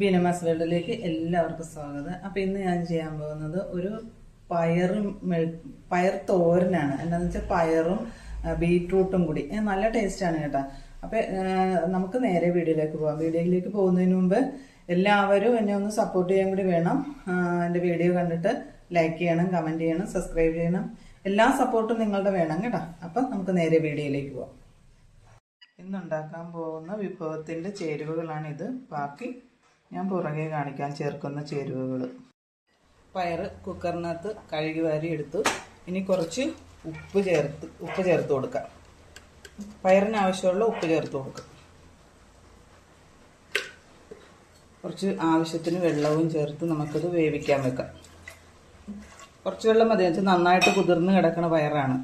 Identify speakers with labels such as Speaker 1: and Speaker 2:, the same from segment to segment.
Speaker 1: ബീനമാസ് വേൾഡിലേക്ക് എല്ലാവർക്കും സ്വാഗതം. അപ്പം ഇന്ന് ഞാൻ ചെയ്യാൻ പോകുന്നത് ഒരു പയറും പയർ തോരനാണ്. എന്താണെന്ന് വെച്ചാൽ പയറും ബീറ്റ്റൂട്ടും കൂടി. നല്ല ടേസ്റ്റാണ് കേട്ടോ. അപ്പം നമുക്ക് നേരെ വീഡിയോയിലേക്ക് പോകാം വീഡിയോയിലേക്ക് പോകുന്നതിന് മുമ്പ് എല്ലാവരും എന്നെ ഒന്ന് സപ്പോർട്ട് ചെയ്യാൻ കൂടി വേണം. എന്റെ വീഡിയോ കണ്ടിട്ട് ലൈക്ക് ചെയ്യണം കമന്റ് ചെയ്യണം സബ്സ്ക്രൈബ് ചെയ്യണം. എല്ലാ സപ്പോർട്ടും നിങ്ങളുടെ വേണം കേട്ടോ. അപ്പം നമുക്ക് നേരെ വീഡിയോയിലേക്ക് പോകാം ഇന്നുണ്ടാക്കാൻ പോകുന്ന വിഭവത്തിന്റെ ചേരുവകളാണിത്. ബാക്കി ഞാൻ പുറകെ കാണിക്കാൻ ചേർക്കുന്ന ചേരുവകൾ. പയർ കുക്കറിനകത്ത് കഴുകി വാരി എടുത്തു. ഇനി കുറച്ച് ഉപ്പ് ചേർത്ത് ഉപ്പ് ചേർത്ത് കൊടുക്കാം. പയറിന് ആവശ്യമുള്ള ഉപ്പ് ചേർത്ത് കൊടുക്കാം. കുറച്ച് ആവശ്യത്തിന് വെള്ളവും ചേർത്ത് നമുക്കത് വേവിക്കാൻ വെക്കാം. കുറച്ച് വെള്ളം മതി. വെച്ചാൽ നന്നായിട്ട് കുതിർന്ന് കിടക്കുന്ന പയറാണ്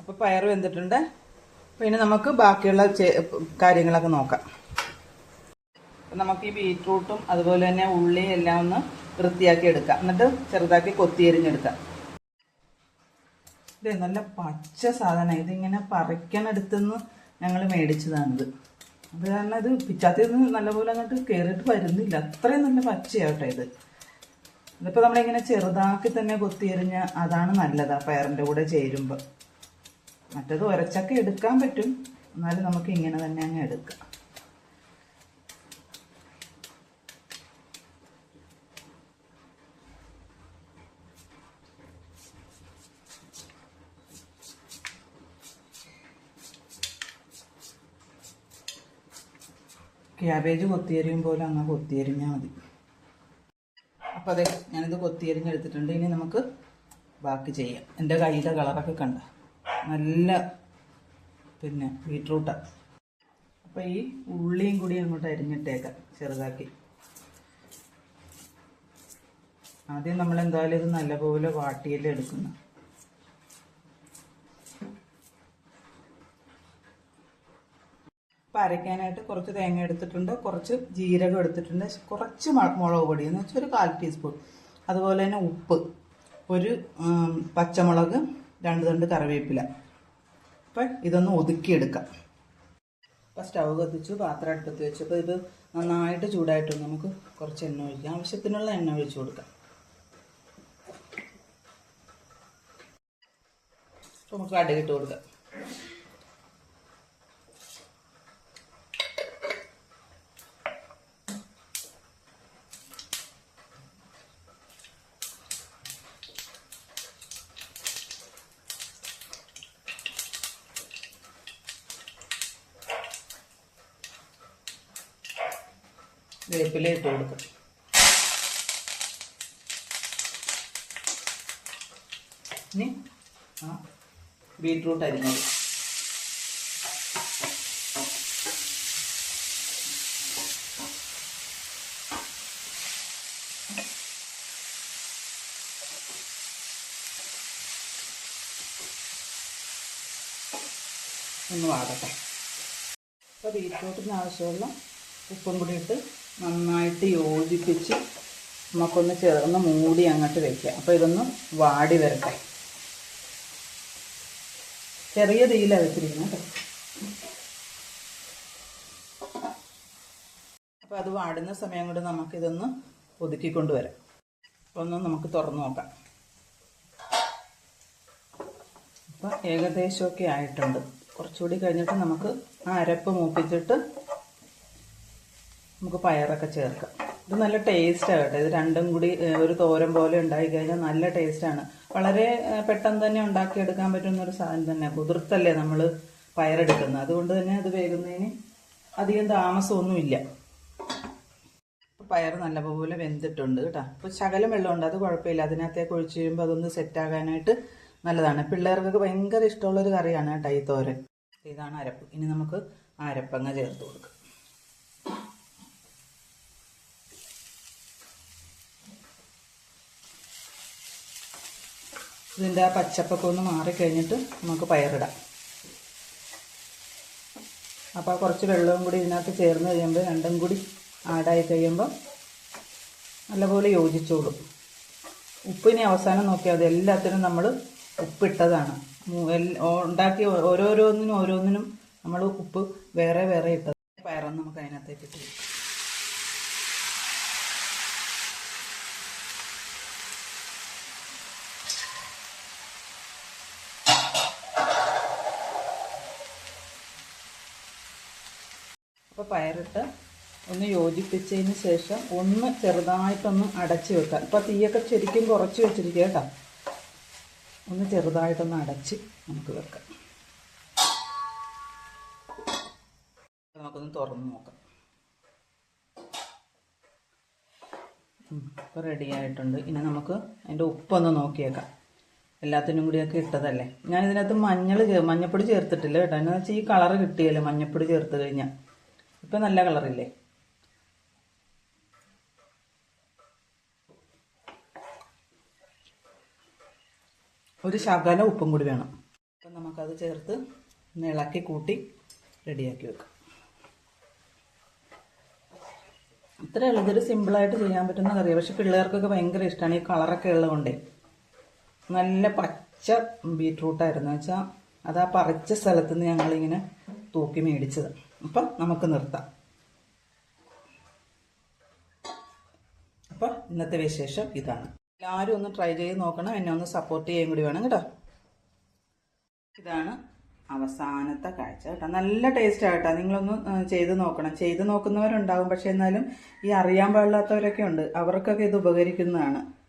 Speaker 1: അപ്പോൾ പയർ വെന്തിട്ടുണ്ട്. പിന്നെ നമുക്ക് ബാക്കിയുള്ള കാര്യങ്ങളൊക്കെ നോക്കാം. നമുക്ക് ഈ ബീറ്റ്റൂട്ടും അതുപോലെ തന്നെ ഉള്ളി എല്ലാം ഒന്ന് വൃത്തിയാക്കി എടുക്കാം. എന്നിട്ട് ചെറുതാക്കി കൊത്തിയരിഞ്ഞെടുക്കാം. ഇത് നല്ല പച്ച സാധനം. ഇതിങ്ങനെ പറിക്കണടുത്തുനിന്ന് ഞങ്ങൾ മേടിച്ചതാണിത്. അത് കാരണം ഇത് പിച്ചാത്തിൽ നിന്ന് നല്ലപോലെ അങ്ങോട്ട് കയറിയിട്ട് വരുന്നില്ല. അത്രയും നല്ല പച്ചയാവട്ടെ ഇത്. ഇതിപ്പോൾ നമ്മളിങ്ങനെ ചെറുതാക്കി തന്നെ കൊത്തിയരിഞ്ഞ അതാണ് നല്ലത് ആ പയറിന്റെ കൂടെ ചേരുമ്പോൾ മറ്റത് ഉരച്ചൊക്കെ എടുക്കാൻ പറ്റും. എന്നാലും നമുക്ക് ഇങ്ങനെ തന്നെ അങ്ങ് എടുക്കാം. ക്യാബേജ് കൊത്തിയരിയും പോലെ അങ്ങ് കൊത്തിയരിഞ്ഞാൽ മതി. അപ്പോൾ അതെ ഞാനിത് കൊത്തിയരിഞ്ഞെടുത്തിട്ടുണ്ട്. ഇനി നമുക്ക് ബാക്കി ചെയ്യാം. എന്റെ കയ്യിലെ കളറൊക്കെ കണ്ട? നല്ല പിന്നെ ബീട്രൂട്ട്. അപ്പോൾ ഈ ഉള്ളിയും കൂടി അങ്ങോട്ട് അരിഞ്ഞിട്ടേക്കാം ചെറുതാക്കി. ആദ്യം നമ്മൾ എന്തായാലും ഇത് നല്ലപോലെ വാട്ടിയല്ലേ എടുക്കുന്നത് അപ്പം അരയ്ക്കാനായിട്ട് കുറച്ച് തേങ്ങ എടുത്തിട്ടുണ്ട് കുറച്ച് ജീരകം എടുത്തിട്ടുണ്ട് കുറച്ച് മുളക് പൊടി എന്ന് വെച്ചാൽ ഒരു കാൽ ടീസ്പൂൺ. അതുപോലെ തന്നെ ഉപ്പ് ഒരു പച്ചമുളക് രണ്ട് തണ്ട് കറിവേപ്പില. അപ്പം ഇതൊന്ന് ഒതുക്കിയെടുക്കാം. അപ്പം സ്റ്റവ് കത്തിച്ചു പാത്രം അടുപ്പത്ത് വെച്ചു. അപ്പോൾ ഇത് നന്നായിട്ട് ചൂടായിട്ട് നമുക്ക് കുറച്ച് എണ്ണ ഒഴിക്കാം. ആവശ്യത്തിനുള്ള എണ്ണ ഒഴിച്ചു കൊടുക്കാം. നമുക്ക് കടുകിട്ട് കൊടുക്കാം. വേപ്പില ഇട്ട് കൊടുക്കാം. ഇനി ആ ബീട്രൂട്ട് അരിഞ്ഞത്. ഒന്ന് വാടട്ടെ. അപ്പോൾ ബീറ്റ്റൂട്ടിന് ആവശ്യമുള്ള ഉപ്പും കൂടി ഇട്ട് നന്നായിട്ട് യോജിപ്പിച്ച് നമുക്കൊന്ന് ചേർന്ന് മൂടി അങ്ങോട്ട് വെക്കാം അപ്പോൾ ഇതൊന്ന് വാടി വരട്ടെ. ചെറിയ തീയിലാണ് വെച്ചിരിക്കുന്നത് അപ്പോൾ അത് വാടുന്ന സമയം കൊണ്ട് നമുക്കിതൊന്ന് ഒതുക്കിക്കൊണ്ട് വരാം. അപ്പോൾ ഒന്ന് നമുക്ക് തുറന്നു നോക്കാം. അപ്പം ഏകദേശമൊക്കെ ആയിട്ടുണ്ട്. കുറച്ചുകൂടി കഴിഞ്ഞിട്ട് നമുക്ക് ആ അരപ്പ് മൂപ്പിച്ചിട്ട് നമുക്ക് പയറൊക്കെ ചേർക്കാം. ഇത് നല്ല ടേസ്റ്റ് ആകട്ടെ ഇത് രണ്ടും കൂടി ഒരു തോരൻ പോലെ ഉണ്ടായി കഴിഞ്ഞാൽ നല്ല ടേസ്റ്റാണ് വളരെ പെട്ടെന്ന് തന്നെ ഉണ്ടാക്കിയെടുക്കാൻ പറ്റുന്ന ഒരു സാധനം തന്നെ. കുതിർത്തല്ലേ നമ്മൾ പയറെടുക്കുന്നത്. അതുകൊണ്ട് തന്നെ അത് വേകുന്നതിന് അധികം താമസമൊന്നുമില്ല. പയർ നല്ലപോലെ വെന്തിട്ടുണ്ട് കേട്ടോ. അപ്പോൾ ശകലം വെള്ളമുണ്ട് അത് കുഴപ്പമില്ല. അതിനകത്തേക്ക് ഒഴിച്ച് കഴിയുമ്പോൾ അതൊന്ന് സെറ്റാകാനായിട്ട് നല്ലതാണ്. പിള്ളേർക്കൊക്കെ ഭയങ്കര ഇഷ്ടമുള്ളൊരു കറിയാണ് കേട്ടോ ഈ തോരൻ. ഇതാണ് അരപ്പ്. ഇനി നമുക്ക് അരപ്പങ്ങ ചേർത്ത് കൊടുക്കാം. ഇതിന്റെ ആ പച്ചപ്പൊക്കെ ഒന്ന് മാറിക്കഴിഞ്ഞിട്ട് നമുക്ക് പയറിടാം. അപ്പോൾ കുറച്ച് വെള്ളവും കൂടി ഇതിനകത്ത് ചേർന്ന് കഴിയുമ്പോൾ രണ്ടും കൂടി ആഡായി കഴിയുമ്പോൾ നല്ലപോലെ യോജിച്ചോളും. ഉപ്പിനെ അവസാനം നോക്കിയാൽ മതി. എല്ലാത്തിനും നമ്മൾ ഉപ്പിട്ടതാണ്. ഉണ്ടാക്കി ഓരോരോന്നിനും ഓരോന്നിനും നമ്മൾ ഉപ്പ് വേറെ വേറെ ഇട്ടത് പയറൊന്നും നമുക്ക് അതിനകത്തേക്ക് ഇട്ട് പയറിട്ട് ഒന്ന് യോജിപ്പിച്ചതിന് ശേഷം ഒന്ന് ചെറുതായിട്ടൊന്ന് അടച്ച് വെക്കാം. ഇപ്പോൾ തീയൊക്കെ ശരിക്കും കുറച്ച് വെച്ചിരിക്കുക കേട്ടോ. ഒന്ന് ചെറുതായിട്ടൊന്ന് അടച്ച് നമുക്ക് വെക്കാം. നമുക്കൊന്ന് തുറന്ന് നോക്കാം. ഇപ്പോൾ റെഡി ആയിട്ടുണ്ട്. ഇനി നമുക്ക് അതിന്റെ ഉപ്പൊന്ന് നോക്കിയേക്കാം. എല്ലാത്തിനും കൂടിയൊക്കെ ഇട്ടതല്ലേ? ഞാൻ ഇതിനകത്ത് മഞ്ഞൾ മഞ്ഞപ്പൊടി ചേർത്തിട്ടില്ല കേട്ടോ. എന്നാ വെച്ചാൽ ഈ കളറ് കിട്ടിയല്ലോ മഞ്ഞപ്പൊടി ചേർത്ത് കഴിഞ്ഞാൽ ഇപ്പം നല്ല കളറില്ലേ ഒരു ശകല ഉപ്പും കൂടി വേണം. അപ്പം നമുക്കത് ചേർത്ത് ഇളക്കി കൂട്ടി റെഡിയാക്കി വെക്കാം. ഇത്ര ഉള്ളൂ ഇതൊരു സിമ്പിളായിട്ട് ചെയ്യാൻ പറ്റുന്ന കറിയാണ് പക്ഷെ പിള്ളേർക്കൊക്കെ ഭയങ്കര ഇഷ്ടമാണ് ഈ കളറൊക്കെ ഉള്ളതുകൊണ്ടേ നല്ല പച്ച ബീട്രൂട്ടായിരുന്നു വെച്ചാൽ അത് ആ പറിച്ച സ്ഥലത്ത് നിന്ന് ഞങ്ങളിങ്ങനെ തൂക്കി മേടിച്ചത്. അപ്പം നമുക്ക് നിർത്താം. അപ്പം ഇന്നത്തെ വിശേഷം ഇതാണ്. എല്ലാവരും ഒന്ന് ട്രൈ ചെയ്ത് നോക്കണം. എന്നെ ഒന്ന് സപ്പോർട്ട് ചെയ്യാൻ കൂടി വേണം കേട്ടോ. ഇതാണ് അവസാനത്തെ കാഴ്ച കേട്ടോ. നല്ല ടേസ്റ്റ് ആട്ടോ നിങ്ങളൊന്ന് ചെയ്ത് നോക്കണം. ചെയ്ത് നോക്കുന്നവരുണ്ടാവും. പക്ഷെ എന്നാലും ഈ അറിയാൻ പാടില്ലാത്തവരൊക്കെ ഉണ്ട്. അവർക്കൊക്കെ ഇത് ഉപകരിക്കുന്നതാണ്.